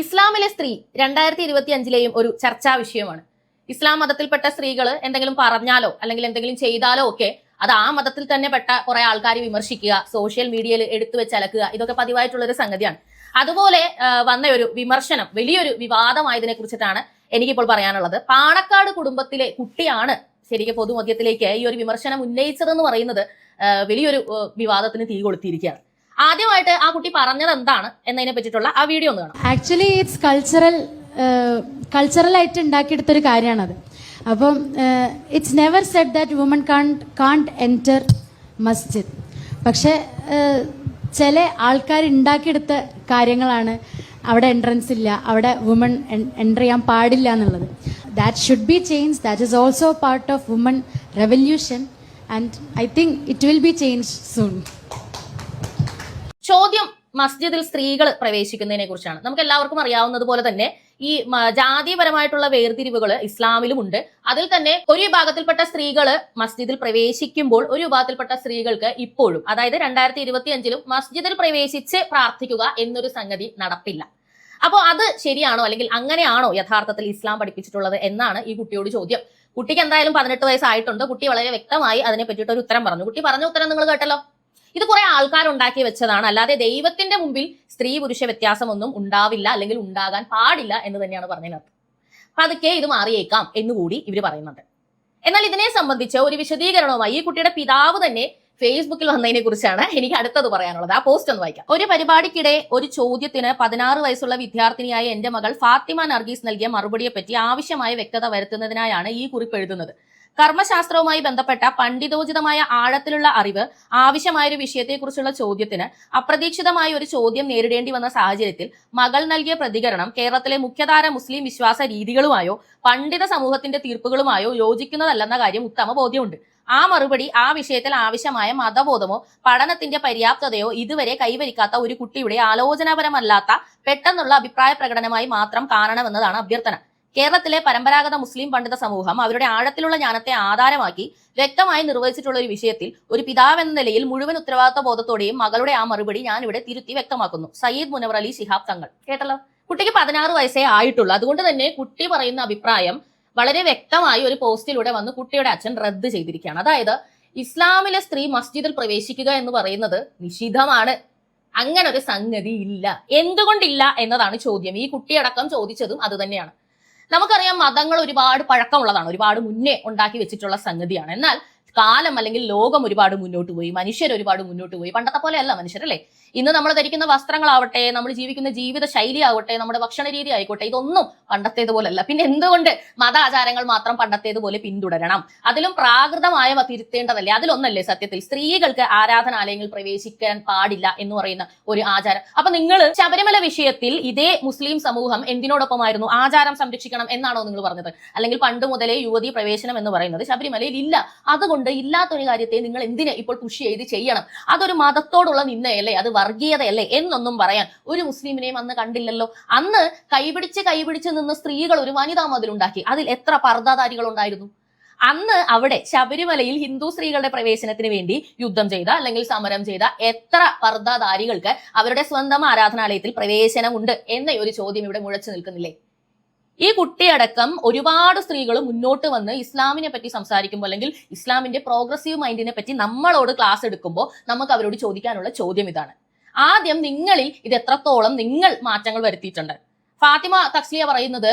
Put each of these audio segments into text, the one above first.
ഇസ്ലാമിലെ സ്ത്രീ രണ്ടായിരത്തി ഇരുപത്തി അഞ്ചിലെയും ഒരു ചർച്ചാ വിഷയമാണ്. ഇസ്ലാം മതത്തിൽപ്പെട്ട സ്ത്രീകൾ എന്തെങ്കിലും പറഞ്ഞാലോ അല്ലെങ്കിൽ എന്തെങ്കിലും ചെയ്താലോ ഒക്കെ അത് ആ മതത്തിൽ തന്നെ പെട്ട കുറെ ആൾക്കാർ വിമർശിക്കുക സോഷ്യൽ മീഡിയയിൽ എടുത്തു വെച്ച് അലക്കുക ഇതൊക്കെ പതിവായിട്ടുള്ള ഒരു സംഗതിയാണ്. അതുപോലെ വന്ന ഒരു വിമർശനം വലിയൊരു വിവാദമായതിനെ കുറിച്ചിട്ടാണ് എനിക്കിപ്പോൾ പറയാനുള്ളത്. പാണക്കാട് കുടുംബത്തിലെ കുട്ടിയാണ് ശരിക്കും പൊതുമധ്യത്തിലേക്ക് ഈ ഒരു വിമർശനം ഉന്നയിച്ചതെന്ന് പറയുന്നത് വലിയൊരു വിവാദത്തിന് തീ കൊളുത്തിയിരിക്കുകയാണ് ആദ്യമായിട്ട് ആ കുട്ടി പറഞ്ഞത് എന്താണ് എന്നതിനെ പറ്റിയിട്ടുള്ള ആ വീഡിയോ ഒന്ന് കാണാം. ആക്ച്വലി ഇറ്റ്സ് കൾച്ചറൽ കൾച്ചറലായിട്ട് ഉണ്ടാക്കിയെടുത്തൊരു കാര്യമാണത്. അപ്പം it's never said that woman can't can't enter മസ്ജിദ് പക്ഷേ ചില ആൾക്കാർ ഉണ്ടാക്കിയെടുത്ത കാര്യങ്ങളാണ് അവിടെ എൻട്രൻസ് ഇല്ല അവിടെ വുമൺ എന്റർ ചെയ്യാൻ പാടില്ല എന്നുള്ളത്. That should be change that is also part of woman revolution and I think it will be change soon ചോദ്യം മസ്ജിദിൽ സ്ത്രീകൾ പ്രവേശിക്കുന്നതിനെ കുറിച്ചാണ്. നമുക്ക് എല്ലാവർക്കും അറിയാവുന്നത് പോലെ തന്നെ ഈ ജാതിപരമായിട്ടുള്ള വേർതിരിവുകൾ ഇസ്ലാമിലുമുണ്ട്. അതിൽ തന്നെ ഒരു വിഭാഗത്തിൽപ്പെട്ട സ്ത്രീകൾ മസ്ജിദിൽ പ്രവേശിക്കുമ്പോൾ ഒരു വിഭാഗത്തിൽപ്പെട്ട സ്ത്രീകൾക്ക് ഇപ്പോഴും അതായത് രണ്ടായിരത്തി ഇരുപത്തി അഞ്ചിലും മസ്ജിദിൽ പ്രവേശിച്ച് പ്രാർത്ഥിക്കുക എന്നൊരു സംഗതി നടപ്പില്ല. അപ്പോൾ അത് ശരിയാണോ അല്ലെങ്കിൽ അങ്ങനെയാണോ യഥാർത്ഥത്തിൽ ഇസ്ലാം പഠിപ്പിച്ചിട്ടുള്ളത് എന്നാണ് ഈ കുട്ടിയോട് ചോദ്യം. കുട്ടിക്ക് എന്തായാലും പതിനെട്ട് വയസ്സായിട്ടുണ്ട്. കുട്ടി വളരെ വ്യക്തമായി അതിനെ പറ്റിയിട്ട് ഒരു ഉത്തരം പറഞ്ഞു. കുട്ടി പറഞ്ഞ ഉത്തരം നിങ്ങൾ കേട്ടല്ലോ. ഇത് കുറെ ആൾക്കാർ ഉണ്ടാക്കി വെച്ചതാണ്. അല്ലാതെ ദൈവത്തിന്റെ മുമ്പിൽ സ്ത്രീ പുരുഷ വ്യത്യാസമൊന്നും ഉണ്ടാവില്ല അല്ലെങ്കിൽ ഉണ്ടാകാൻ പാടില്ല എന്ന് തന്നെയാണ് പറഞ്ഞതിനകത്ത് അതൊക്കെ ഇത് മാറിയേക്കാം എന്നുകൂടി ഇവർ പറയുന്നുണ്ട്. എന്നാൽ ഇതിനെ സംബന്ധിച്ച് ഒരു വിശദീകരണവുമായി ഈ കുട്ടിയുടെ പിതാവ് തന്നെ ഫേസ്ബുക്കിൽ വന്നതിനെ കുറിച്ചാണ് എനിക്ക് അടുത്തത് പറയാനുള്ളത്. ആ പോസ്റ്റ് ഒന്ന് വായിക്കാം. ഒരു പരിപാടിക്കിടെ ഒരു ചോദ്യത്തിന് പതിനാറ് വയസ്സുള്ള വിദ്യാർത്ഥിനിയായ എന്റെ മകൾ ഫാത്തിമ നർഗീസ് നൽകിയ മറുപടിയെ പറ്റി ആവശ്യമായ വ്യക്തത വരുത്തുന്നതിനായാണ് ഈ കുറിപ്പ് എഴുതുന്നത്. കർമ്മശാസ്ത്രവുമായി ബന്ധപ്പെട്ട പണ്ഡിതോചിതമായ ആഴത്തിലുള്ള അറിവ് ആവശ്യമായ ഒരു വിഷയത്തെക്കുറിച്ചുള്ള ചോദ്യത്തിന് അപ്രതീക്ഷിതമായ ഒരു ചോദ്യം നേരിടേണ്ടി വന്ന സാഹചര്യത്തിൽ മകൾ നൽകിയ പ്രതികരണം കേരളത്തിലെ മുഖ്യധാര മുസ്ലിം വിശ്വാസ രീതികളുമായോ പണ്ഡിത സമൂഹത്തിന്റെ തീർപ്പുകളുമായോ യോജിക്കുന്നതല്ലെന്ന കാര്യം ഉത്തമ ബോധ്യമുണ്ട്. ആ മറുപടി ആ വിഷയത്തിൽ ആവശ്യമായ മതബോധമോ പഠനത്തിന്റെ പര്യാപ്തതയോ ഇതുവരെ കൈവരിക്കാത്ത ഒരു കുട്ടിയുടെ ആലോചനാപരമല്ലാത്ത പെട്ടെന്നുള്ള അഭിപ്രായ പ്രകടനമായി മാത്രം കാണണമെന്നതാണ് അഭ്യർത്ഥന. കേരളത്തിലെ പരമ്പരാഗത മുസ്ലിം പണ്ഡിത സമൂഹം അവരുടെ ആഴത്തിലുള്ള ജ്ഞാനത്തെ ആധാരമാക്കി വ്യക്തമായി നിർവഹിച്ചിട്ടുള്ള ഒരു വിഷയത്തിൽ ഒരു പിതാവ് എന്ന നിലയിൽ മുഴുവൻ ഉത്തരവാദിത്ത ബോധത്തോടെയും മകളുടെ ആ മറുപടി ഞാൻ ഇവിടെ തിരുത്തി വ്യക്തമാക്കുന്നു. സയ്യിദ് മുനവർ അലി ശിഹാബ് തങ്ങൾ. കേട്ടല്ലോ? കുട്ടിക്ക് പതിനാറ് വയസ്സേ ആയിട്ടുള്ളൂ. അതുകൊണ്ട് തന്നെ കുട്ടി പറയുന്ന അഭിപ്രായം വളരെ വ്യക്തമായി ഒരു പോസ്റ്റിലൂടെ വന്ന് കുട്ടിയുടെ അച്ഛൻ റദ്ദ് ചെയ്തിരിക്കുകയാണ്. അതായത് ഇസ്ലാമിലെ സ്ത്രീ മസ്ജിദിൽ പ്രവേശിക്കുക എന്ന് പറയുന്നത് നിഷിദ്ധമാണ്. അങ്ങനെ ഒരു സംഗതി ഇല്ല. എന്തുകൊണ്ടില്ല എന്നതാണ് ചോദ്യം. ഈ കുട്ടിയടക്കം ചോദിച്ചതും അത് തന്നെയാണ്. നമുക്കറിയാം മതങ്ങൾ ഒരുപാട് പഴക്കമുള്ളതാണ് ഒരുപാട് മുന്നേ ഉണ്ടാക്കി വെച്ചിട്ടുള്ള സംഗതിയാണ്. എന്നാൽ കാലം അല്ലെങ്കിൽ ലോകം ഒരുപാട് മുന്നോട്ട് പോയി മനുഷ്യർ ഒരുപാട് മുന്നോട്ട് പോയി. പണ്ടത്തെ പോലെയല്ല മനുഷ്യരല്ലേ? ഇന്ന് നമ്മൾ ധരിക്കുന്ന വസ്ത്രങ്ങളാവട്ടെ നമ്മൾ ജീവിക്കുന്ന ജീവിത ശൈലി ആവട്ടെ നമ്മുടെ ഭക്ഷണ രീതി ആയിക്കോട്ടെ ഇതൊന്നും പണ്ടത്തേതുപോലല്ല. പിന്നെ എന്തുകൊണ്ട് മതാചാരങ്ങൾ മാത്രം പണ്ടത്തേതുപോലെ പിന്തുടരണം? അതിലും പ്രാകൃതമായവ തിരുത്തേണ്ടതല്ലേ? അതിലൊന്നല്ലേ സത്യത്തിൽ? സ്ത്രീകൾക്ക് ആരാധനാലയങ്ങൾ പ്രവേശിക്കാൻ പാടില്ല എന്ന് പറയുന്ന ഒരു ആചാരം. അപ്പൊ നിങ്ങൾ ശബരിമല വിഷയത്തിൽ ഇതേ മുസ്ലിം സമൂഹം എന്തിനോടൊപ്പമായിരുന്നു? ആചാരം സംരക്ഷിക്കണം എന്നാണോ നിങ്ങൾ പറഞ്ഞത്? അല്ലെങ്കിൽ പണ്ട് മുതലേ യുവതി പ്രവേശനം എന്ന് പറയുന്നത് ശബരിമലയിൽ ഇല്ല. അതുകൊണ്ട് ഇല്ലാത്തൊരു കാര്യത്തെ നിങ്ങൾ എന്തിനെ ഇപ്പോൾ പുഷ് ചെയ്ത് ചെയ്യണം? അതൊരു മതത്തോടുള്ള നിന്നയല്ലേ അത് വർഗീയതയല്ലേ? എന്നൊന്നും പറയാൻ ഒരു മുസ്ലിമിനെയും അന്ന് കണ്ടില്ലല്ലോ. അന്ന് കൈപിടിച്ച് കൈപിടിച്ച് നിന്ന് സ്ത്രീകൾ ഒരു വനിതാ മതിലുണ്ടാക്കി അതിൽ എത്ര പർദ്ദാധാരികൾ ഉണ്ടായിരുന്നു? അന്ന് അവിടെ ശബരിമലയിൽ ഹിന്ദു സ്ത്രീകളുടെ പ്രവേശനത്തിന് വേണ്ടി യുദ്ധം ചെയ്ത അല്ലെങ്കിൽ സമരം ചെയ്ത എത്ര പർദ്ദാധാരികൾക്ക് അവരുടെ സ്വന്തം ആരാധനാലയത്തിൽ പ്രവേശനമുണ്ട് എന്ന ഒരു ചോദ്യം ഇവിടെ മുഴച്ചു നിൽക്കുന്നില്ലേ? ഈ കുട്ടിയടക്കം ഒരുപാട് സ്ത്രീകൾ മുന്നോട്ട് വന്ന് ഇസ്ലാമിനെ പറ്റി സംസാരിക്കുമ്പോൾ അല്ലെങ്കിൽ ഇസ്ലാമിന്റെ പ്രോഗ്രസീവ് മൈൻഡിനെ പറ്റി നമ്മളോട് ക്ലാസ് എടുക്കുമ്പോൾ നമുക്ക് അവരോട് ചോദിക്കാനുള്ള ചോദ്യം ഇതാണ്. ആദ്യം നിങ്ങളിൽ ഇത് എത്രത്തോളം നിങ്ങൾ മാറ്റങ്ങൾ വരുത്തിയിട്ടുണ്ട്? ഫാത്തിമ തക്സ്ലിയ പറയുന്നത്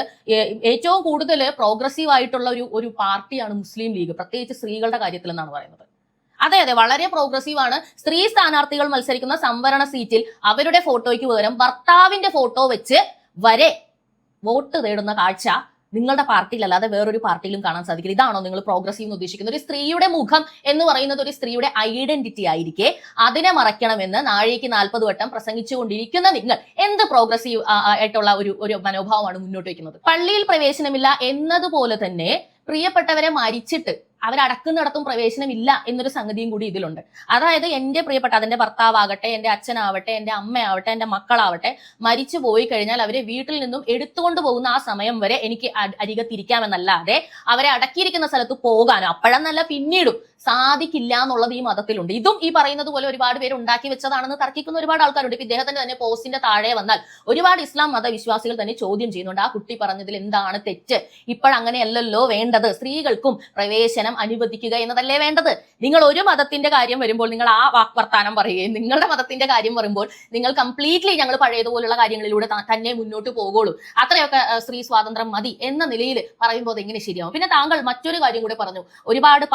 ഏറ്റവും കൂടുതൽ പ്രോഗ്രസീവ് ആയിട്ടുള്ള ഒരു ഒരു പാർട്ടിയാണ് മുസ്ലിം ലീഗ്. പ്രത്യേകിച്ച് സ്ത്രീകളുടെ കാര്യത്തിൽ എന്നാണ് പറയുന്നത്. അതെ അതെ വളരെ പ്രോഗ്രസീവ് ആണ്. സ്ത്രീ സ്ഥാനാർത്ഥികൾ മത്സരിക്കുന്ന സംവരണ സീറ്റിൽ അവരുടെ ഫോട്ടോയ്ക്ക് പകരം ഭർത്താവിന്റെ ഫോട്ടോ വെച്ച് വരെ വോട്ട് തേടുന്ന കാഴ്ച നിങ്ങളുടെ പാർട്ടിയിലല്ലാതെ വേറൊരു പാർട്ടിയിലും കാണാൻ സാധിക്കില്ല. ഇതാണോ നിങ്ങൾ പ്രോഗ്രസീവ് എന്ന് ഉദ്ദേശിക്കുന്നത്? ഒരു സ്ത്രീയുടെ മുഖം എന്ന് പറയുന്നത് ഒരു സ്ത്രീയുടെ ഐഡന്റിറ്റി ആയിരിക്കെ. അതിനെ മറയ്ക്കണമെന്ന് നാഴേക്ക് നാൽപ്പത് വട്ടം പ്രസംഗിച്ചുകൊണ്ടിരിക്കുന്ന നിങ്ങൾ എന്ത് പ്രോഗ്രസീവ് ആയിട്ടുള്ള ഒരു ഒരു മനോഭാവമാണ് മുന്നോട്ട് വയ്ക്കുന്നത്. പള്ളിയിൽ പ്രവേശനമില്ല എന്നതുപോലെ തന്നെ പ്രിയപ്പെട്ടവരെ മരിച്ചിട്ട് അവരടക്കുന്നിടത്തും പ്രവേശനമില്ല എന്നൊരു സംഗതിയും കൂടി ഇതിലുണ്ട്. അതായത് എന്റെ പ്രിയപ്പെട്ട അതിന്റെ ഭർത്താവാകട്ടെ എന്റെ അച്ഛനാവട്ടെ എന്റെ അമ്മയാവട്ടെ എന്റെ മക്കളാവട്ടെ മരിച്ചു പോയി കഴിഞ്ഞാൽ അവരെ വീട്ടിൽ നിന്നും എടുത്തുകൊണ്ട് പോകുന്ന ആ സമയം വരെ എനിക്ക് അരികത്തിരിക്കാമെന്നല്ലാതെ അവരെ അടക്കിയിരിക്കുന്ന സ്ഥലത്ത് പോകാനോ അപ്പോഴെന്നല്ല പിന്നീടും സാധിക്കില്ല എന്നുള്ളത് ഈ മതത്തിലുണ്ട്. ഇതും ഈ പറയുന്നത് പോലെ ഒരുപാട് പേര് ഉണ്ടാക്കി വെച്ചതാണെന്ന് തർക്കിക്കുന്ന ഒരുപാട് ആൾക്കാരുണ്ട്. ഇപ്പൊ ഇദ്ദേഹത്തിന്റെ തന്നെ പോസ്റ്റിന്റെ താഴെ വന്നാൽ ഒരുപാട് ഇസ്ലാം മതവിശ്വാസികൾ തന്നെ ചോദ്യം ചെയ്യുന്നുണ്ട്. ആ കുട്ടി പറഞ്ഞതിൽ എന്താണ് തെറ്റ്? ഇപ്പോഴങ്ങനെയല്ലല്ലോ വേണ്ടത്. സ്ത്രീകൾക്കും പ്രവേശനം അനുവദിക്കുക എന്നതല്ലേ വേണ്ടത്. നിങ്ങൾ ഒരു മതത്തിന്റെ കാര്യം വരുമ്പോൾ നിങ്ങൾ ആ വാക്വർത്താനം പറയുകയും നിങ്ങളുടെ മതത്തിന്റെ കാര്യം വരുമ്പോൾ നിങ്ങൾ കംപ്ലീറ്റ്ലി ഞങ്ങൾ പഴയതുപോലുള്ള കാര്യങ്ങളിലൂടെ തന്നെ മുന്നോട്ട് പോകുള്ളൂ. അത്രയൊക്കെ സ്ത്രീ സ്വാതന്ത്ര്യം മതി എന്ന നിലയിൽ പറയുമ്പോൾ അത് എങ്ങനെ ശരിയാവും? പിന്നെ താങ്കൾ മറ്റൊരു കാര്യം കൂടെ പറഞ്ഞു. ഒരുപാട്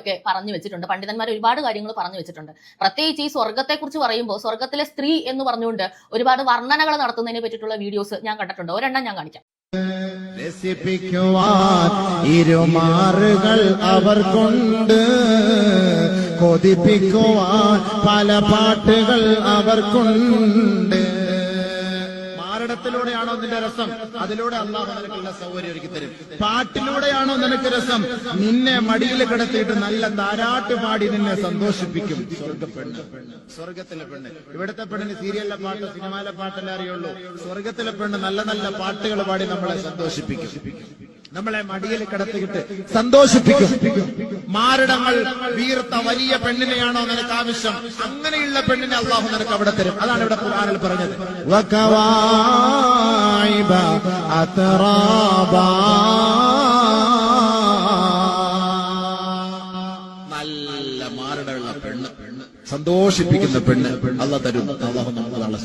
പണ്ഡിതന്മാരൊക്കെ പറഞ്ഞു വെച്ചിട്ടുണ്ട്. പണ്ഡിതന്മാർ ഒരുപാട് കാര്യങ്ങൾ പറഞ്ഞു വെച്ചിട്ടുണ്ട്. പ്രത്യേകിച്ച് ഈ സ്വർഗത്തെ കുറിച്ച് പറയുമ്പോൾ സ്വർഗത്തിലെ സ്ത്രീ എന്ന് പറഞ്ഞുകൊണ്ട് ഒരുപാട് വർണനകൾ നടത്തുന്നതിനെ പറ്റിയിട്ടുള്ള വീഡിയോസ് ഞാൻ കണ്ടിട്ടുണ്ട്. ഒരെണ്ണം ഞാൻ കാണിക്കാം. രസിപ്പിക്കുവാൻ ഇരുമാറുകൾ അവർക്കുണ്ട്. കൊതിപ്പിക്കുവാൻ പല പാട്ടുകൾ അവർക്കുണ്ട്. മാരടത്തിലൂടെയാണോ നിന്റെ രസം? അതിലൂടെ അള്ളാഹു നിനക്കുള്ള സൗകര്യം ഒരുക്കി തരും. പാട്ടിലൂടെയാണോ നിനക്ക് രസം? നിന്നെ മടിയിൽ കിടത്തിയിട്ട് നല്ല താരാട്ട് പാടി നിന്നെ സന്തോഷിപ്പിക്കും. സ്വർഗപ്പെണ്ണ് സ്വർഗത്തിലെ പെണ്ണ്. ഇവിടുത്തെ പെണ്ണിന് സീരിയലിലെ പാട്ട് സിനിമയിലെ പാട്ടല്ലേ അറിയുള്ളൂ. സ്വർഗത്തിലെ പെണ്ണ് നല്ല നല്ല പാട്ടുകൾ പാടി നമ്മളെ സന്തോഷിപ്പിക്കും. നമ്മളെ മടിയിൽ കിടത്തിയിട്ട് സന്തോഷിപ്പിക്കും. മാരടങ്ങൾ വീർത്ത വലിയ പെണ്ണിനെയാണോ നിനക്ക് ആവശ്യം? അങ്ങനെയുള്ള പെണ്ണിനെ അള്ളാഹു നിനക്ക് അവിടെ തരും. അതാണ് ഇവിടെ ഖുർആനിൽ പറഞ്ഞത്. വകവായിബ സന്തോഷിപ്പിക്കുന്ന പെണ്ണ് അല്ല തരും.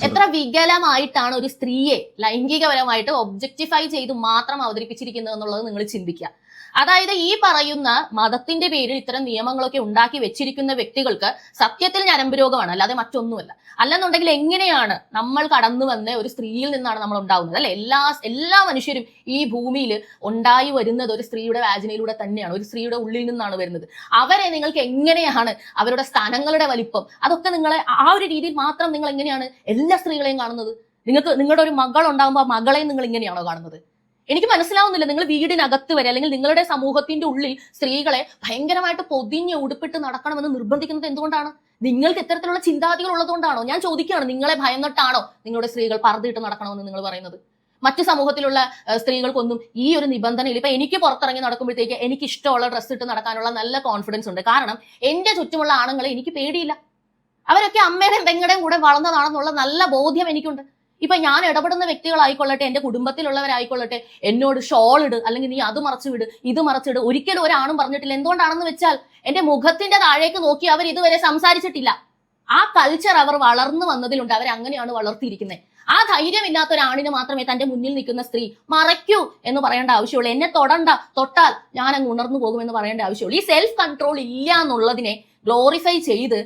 എത്ര വികലമായിട്ടാണ് ഒരു സ്ത്രീയെ ലൈംഗികപരമായിട്ട് ഒബ്ജക്ടിഫൈ ചെയ്ത് മാത്രം അവതരിപ്പിച്ചിരിക്കുന്നത് എന്നുള്ളത് നിങ്ങൾ ചിന്തിക്കുക. അതായത് ഈ പറയുന്ന മതത്തിന്റെ പേരിൽ ഇത്തരം നിയമങ്ങളൊക്കെ ഉണ്ടാക്കി വെച്ചിരിക്കുന്ന വ്യക്തികൾക്ക് സത്യത്തിൽ ഞരമ്പ് രോഗമാണ് അല്ലാതെ മറ്റൊന്നുമല്ല. അല്ലെന്നുണ്ടെങ്കിൽ എങ്ങനെയാണ് നമ്മൾ കടന്നു വന്ന ഒരു സ്ത്രീയിൽ നിന്നാണ് നമ്മൾ ഉണ്ടാവുന്നത്? അല്ലെ? എല്ലാ എല്ലാ മനുഷ്യരും ഈ ഭൂമിയിൽ ഉണ്ടായി വരുന്നത് ഒരു സ്ത്രീയുടെ വാജിനയിലൂടെ തന്നെയാണ് ഒരു സ്ത്രീയുടെ ഉള്ളിൽ നിന്നാണ് വരുന്നത്. അവരെ നിങ്ങൾക്ക് എങ്ങനെയാണ് അവരുടെ സ്ഥാനങ്ങളുടെ വലിപ്പം? അതൊക്കെ നിങ്ങളെ ആ ഒരു രീതിയിൽ മാത്രം നിങ്ങൾ എങ്ങനെയാണ് എല്ലാ സ്ത്രീകളെയും കാണുന്നത്? നിങ്ങൾക്ക് നിങ്ങളുടെ ഒരു മകൾ ഉണ്ടാകുമ്പോൾ ആ മകളെയും നിങ്ങൾ ഇങ്ങനെയാണോ കാണുന്നത്? എനിക്ക് മനസ്സിലാവുന്നില്ല നിങ്ങൾ വീടിനകത്ത് വരെ അല്ലെങ്കിൽ നിങ്ങളുടെ സമൂഹത്തിന്റെ ഉള്ളിൽ സ്ത്രീകളെ ഭയങ്കരമായിട്ട് പൊതിഞ്ഞ് ഉടുപ്പിട്ട് നടക്കണമെന്ന് നിർബന്ധിക്കുന്നത് എന്തുകൊണ്ടാണ്? നിങ്ങൾക്ക് ഇത്തരത്തിലുള്ള ചിന്താഗതികൾ ഉള്ളതുകൊണ്ടാണോ? ഞാൻ ചോദിക്കുകയാണ് നിങ്ങളെ ഭയന്നിട്ടാണോ നിങ്ങളുടെ സ്ത്രീകൾ പറതിട്ട് നടക്കണമെന്ന് നിങ്ങൾ പറയുന്നത്? മറ്റു സമൂഹത്തിലുള്ള സ്ത്രീകൾക്കൊന്നും ഈ ഒരു നിബന്ധനയിൽ ഇപ്പൊ എനിക്ക് പുറത്തിറങ്ങി നടക്കുമ്പോഴത്തേക്ക് എനിക്ക് ഇഷ്ടമുള്ള ഡ്രസ്സ് ഇട്ട് നടക്കാനുള്ള നല്ല കോൺഫിഡൻസ് ഉണ്ട്. കാരണം എന്റെ ചുറ്റുമുള്ള ആണുങ്ങളെ എനിക്ക് പേടിയില്ല. അവരൊക്കെ അമ്മയുടെയും പെങ്ങളുടെയും കൂടെ വളർന്നതാണെന്നുള്ള നല്ല ബോധ്യം എനിക്കുണ്ട്. ഇപ്പൊ ഞാൻ ഇടപെടുന്ന വ്യക്തികളായിക്കൊള്ളട്ടെ എന്റെ കുടുംബത്തിലുള്ളവരായിക്കൊള്ളട്ടെ എന്നോട് ഷോൾ ഇട് അല്ലെങ്കിൽ നീ അത് മറച്ചു വിട് ഇത് മറച്ചിട് ഒരിക്കലും ഒരാണും പറഞ്ഞിട്ടില്ല. എന്തുകൊണ്ടാണെന്ന് വെച്ചാൽ എന്റെ മുഖത്തിന്റെ താഴേക്ക് നോക്കി അവർ ഇതുവരെ സംസാരിച്ചിട്ടില്ല. ആ കൾച്ചർ അവർ വളർന്നു വന്നതിലുണ്ട് അവർ അങ്ങനെയാണ് വളർത്തിയിരിക്കുന്നത്. ആ ധൈര്യമില്ലാത്ത ഒരാണിന് മാത്രമേ തന്റെ മുന്നിൽ നിൽക്കുന്ന സ്ത്രീ മറയ്ക്കൂ എന്ന് പറയേണ്ട ആവശ്യമുള്ളൂ. എന്നെ തൊടണ്ട തൊട്ടാൽ ഞാൻ അങ്ങ് ഉണർന്നു പോകുമെന്ന് പറയേണ്ട ആവശ്യമുള്ളൂ. ഈ സെൽഫ് കൺട്രോൾ ഇല്ല എന്നുള്ളതിനെ ഗ്ലോറിഫൈ ചെയ്ത്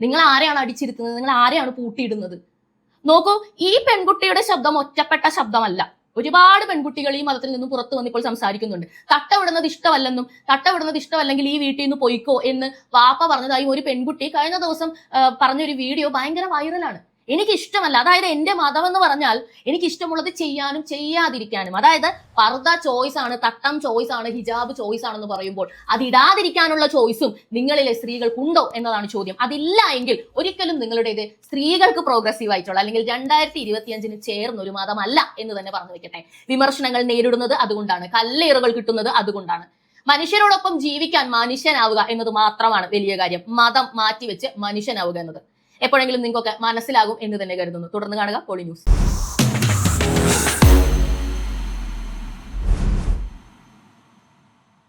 നിങ്ങൾ ആരെയാണ് അടിച്ചിരുത്തുന്നത്? നിങ്ങൾ ആരെയാണ് പൂട്ടിയിടുന്നത്? നോക്കൂ ഈ പെൺകുട്ടിയുടെ ശബ്ദം ഒറ്റപ്പെട്ട ശബ്ദമല്ല. ഒരുപാട് പെൺകുട്ടികൾ ഈ മതത്തിൽ നിന്ന് പുറത്തു വന്നിപ്പോൾ സംസാരിക്കുന്നുണ്ട്. തട്ടവിടുന്നത് ഇഷ്ടമല്ലെന്നും തട്ടവിടുന്നത് ഇഷ്ടമല്ലെങ്കിൽ ഈ വീട്ടിൽ നിന്ന് പോയിക്കോ എന്ന് വാപ്പ പറഞ്ഞതായും ഒരു പെൺകുട്ടി കഴിഞ്ഞ ദിവസം പറഞ്ഞ പറഞ്ഞൊരു വീഡിയോ ഭയങ്കര വൈറലാണ് എനിക്ക് ഇഷ്ടമല്ല അതായത് എന്റെ മതം എന്ന് പറഞ്ഞാൽ എനിക്ക് ഇഷ്ടമുള്ളത് ചെയ്യാനും ചെയ്യാതിരിക്കാനും. അതായത് പർദ്ദ ചോയ്സ് ആണ് തട്ടം ചോയ്സ് ആണ് ഹിജാബ് ചോയ്സ് ആണെന്ന് പറയുമ്പോൾ അത് ഇടാതിരിക്കാനുള്ള ചോയ്സും നിങ്ങളിലെ സ്ത്രീകൾക്കുണ്ടോ എന്നതാണ് ചോദ്യം. അതില്ല എങ്കിൽ ഒരിക്കലും നിങ്ങളുടേത് സ്ത്രീകൾക്ക് പ്രോഗ്രസീവ് ആയിട്ടുള്ള അല്ലെങ്കിൽ രണ്ടായിരത്തി ഇരുപത്തിയഞ്ചിന് ചേർന്ന ഒരു മതമല്ല എന്ന് തന്നെ പറഞ്ഞു വെക്കട്ടെ. വിമർശനങ്ങൾ നേരിടുന്നത് അതുകൊണ്ടാണ് കല്ലേറുകൾ കിട്ടുന്നത് അതുകൊണ്ടാണ്. മനുഷ്യരോടൊപ്പം ജീവിക്കാൻ മനുഷ്യനാവുക എന്നത് മാത്രമാണ് വലിയ കാര്യം. മതം മാറ്റിവെച്ച് മനുഷ്യനാവുക എന്നത്. എപ്പോഴെങ്കിലും നിങ്ങൾക്കൊക്കെ മനസ്സിലാകും എന്ന് തന്നെ കരുതുന്നു. തുടർന്ന് കാണുക പോളി ന്യൂസ്.